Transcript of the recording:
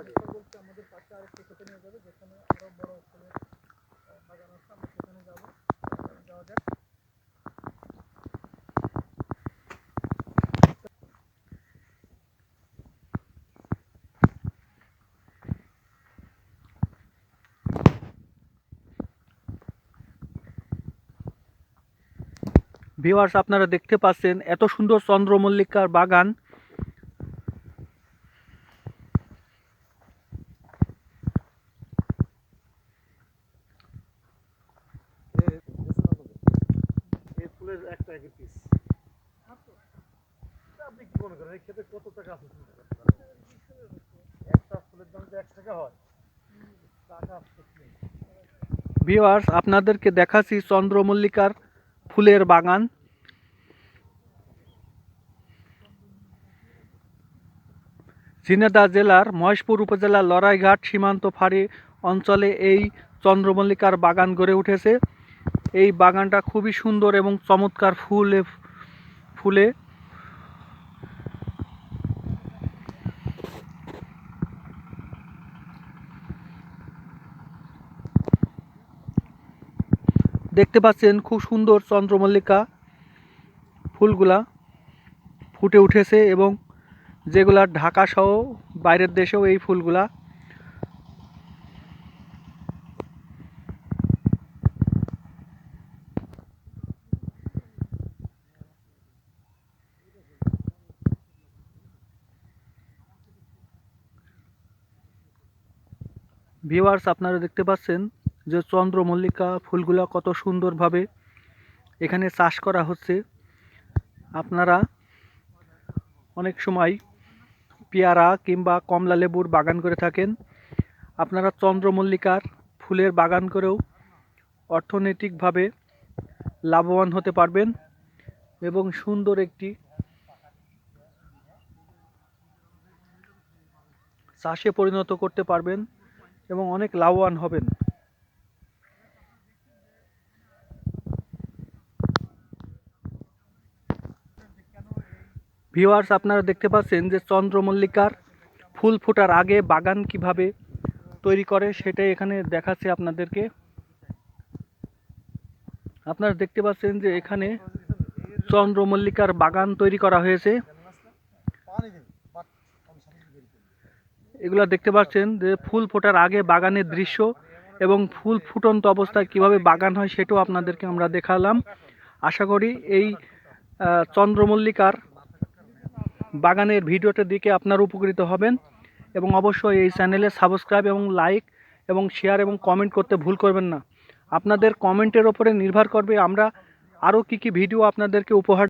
আগে বলতে আমাদের পাশে আরেকটি খেতে নিয়ে যাবে যেখানে আরও বড় ফুলের বাগান আছে আমরা সেখানে যাব। যাওয়া যাক। ভিউয়ার্স আপনারা দেখতে পাচ্ছেন এত সুন্দর চন্দ্রমল্লিকার বাগান। এক আসতে আপনাদেরকে দেখাচ্ছি চন্দ্রমল্লিকার ফুলের বাগান। ঝিনাইদহ জেলার মহেশপুর উপজেলার লড়াইঘাট সীমান্ত ফাঁড়ি অঞ্চলে এই চন্দ্রমল্লিকার বাগান গড়ে উঠেছে। এই বাগানটা খুবই সুন্দর এবং চমৎকার ফুলে ফুলে। দেখতে পাচ্ছেন খুব সুন্দর চন্দ্রমল্লিকা ফুলগুলা ফুটে উঠেছে এবং যেগুলা ঢাকা সহ বাইরের দেশেও এই ফুলগুলা ভিউয়ার্স আপনারা দেখতে পাচ্ছেন যে চন্দ্রমল্লিকা ফুলগুলা কত সুন্দরভাবে এখানে চাষ করা হচ্ছে। আপনারা অনেক সময় পেয়ারা কিংবা কমলা লেবুর বাগান করে থাকেন। আপনারা চন্দ্রমল্লিকার ফুলের বাগান করেও অর্থনৈতিকভাবে লাভবান হতে পারবেন এবং সুন্দর একটি চাষে পরিণত করতে পারবেন। এবং অনেক লাভবান হবেন। ভিওয়ার্স আপনারা দেখতে পাচ্ছেন যে চন্দ্রমল্লিকার ফুল ফোটার আগে বাগান কীভাবে তৈরি করে সেটাই এখানে দেখাচ্ছে আপনাদেরকে। আপনারা দেখতে পাচ্ছেন যে এখানে চন্দ্রমল্লিকার বাগান তৈরি করা হয়েছে। এগুলো দেখতে পাচ্ছেন যে ফুল ফোটার আগে বাগানের দৃশ্য এবং ফুল ফুটন্ত অবস্থায় কীভাবে বাগান হয় সেটাও আপনাদেরকে আমরা দেখালাম। আশা করি এই চন্দ্রমল্লিকার বাগানের ভিডিওটা দিকে আপনারা উপকৃত হবেন এবং অবশ্যই এই চ্যানেলে সাবস্ক্রাইব এবং লাইক এবং শেয়ার এবং কমেন্ট করতে ভুল করবেন না। আপনাদের কমেন্টের ওপরে নির্ভর করবে আমরা আরও কী কী ভিডিও আপনাদেরকে উপহার